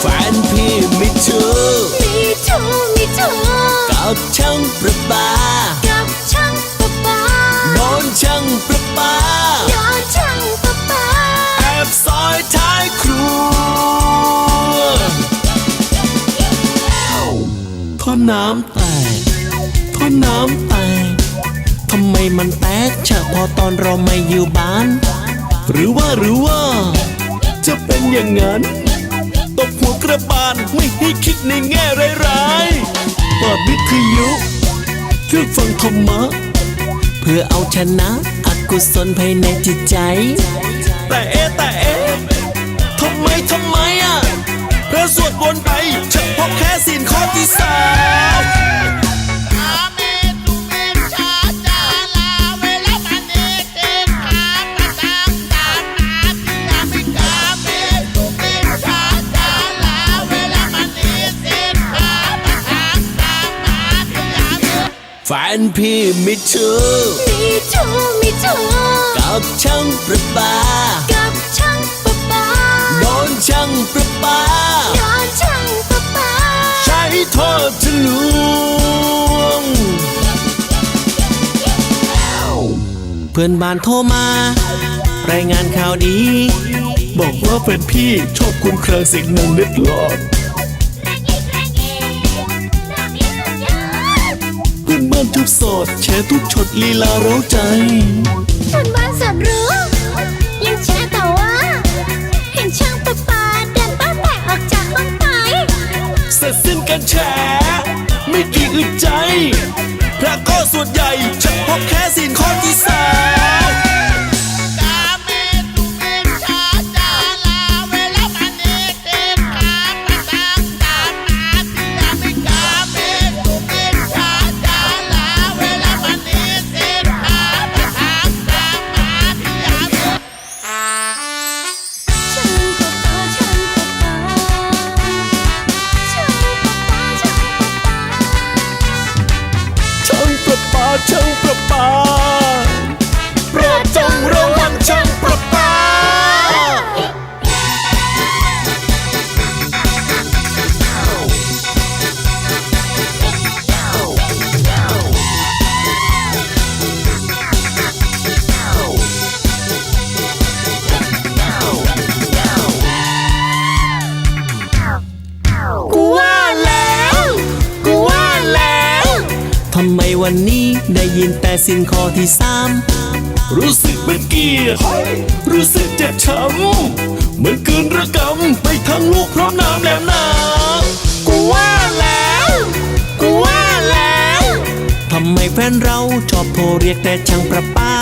แฟนพี่มิชูมีชูมีชูกับช่างประปา ท่อน้ำแตกท่อน้ำแตกทำไมมันแตกเฉพาะตอนเราไม่อยู่บ้าน หรือว่าหรือว่า จะเป็นอย่างนั้นตบหัวกระบาลไม่ให้คิดในแง่ร้ายๆเปิดวิทยุเลือฟังธรรมะ เพื่อเอาชนะอกุศลภายในจิตใจ แต่เอะแต่เอะทำไมทำไมอะ แฟนพี่มิชูมีชูมีชูกับช่างประปา กับช่างประปาโดนช่างประปาย้อนช่างประปา ใช้โทษทะลวง เพื่อนบ้านโทรมา รายงานข่าวดี บอกว่าแฟนพี่ชอบคุณเครื่องเสียงนังเน็ตหลอด เพื่อนบ้านทุกโสดแชร์ทุกช็อตลีลาเร้าใจคนบ้านสัตว์รู้ยังแชร์แต่ว่า เห็นช่างประปาเดินบ้านแตกออกจากห้องไปเสร็จสิ้นการแฉไม่กี่อึดใจ พระก็ส่วนใหญ่เฉพาะแค่สินข้อที่สาม ได้ยินแต่สิ่งข้อที่สามรู้สึกเป็นเกียร์รู้สึกเจ็บช้ำเหมือนกลืนระกำไปทั้งลูกพร้อมน้ำแหลมหนากูว่าแล้วกูว่าแล้วทำไมแฟนเราชอบโทรเรียกแต่ช่างประปา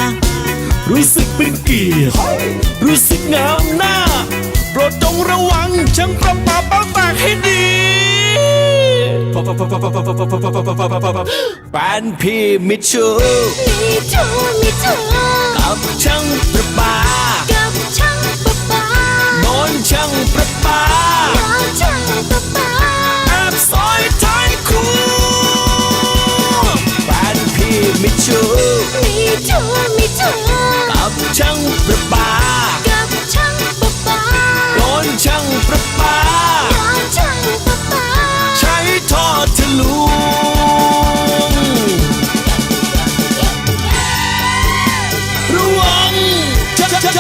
รู้สึกเป็นเกียร์รู้สึกงามหน้าโปรดจงระวังช่างประปาเป้าปากให้ดี แฟนพี่มิชูมีชูมีชูกับช่างประปากับช่างประปาโดนช่างประปาย้อนช่างประปาแอบซอยท้ายครัวแฟนพี่มิชูมีชูมีชูกับช่างประปา ช่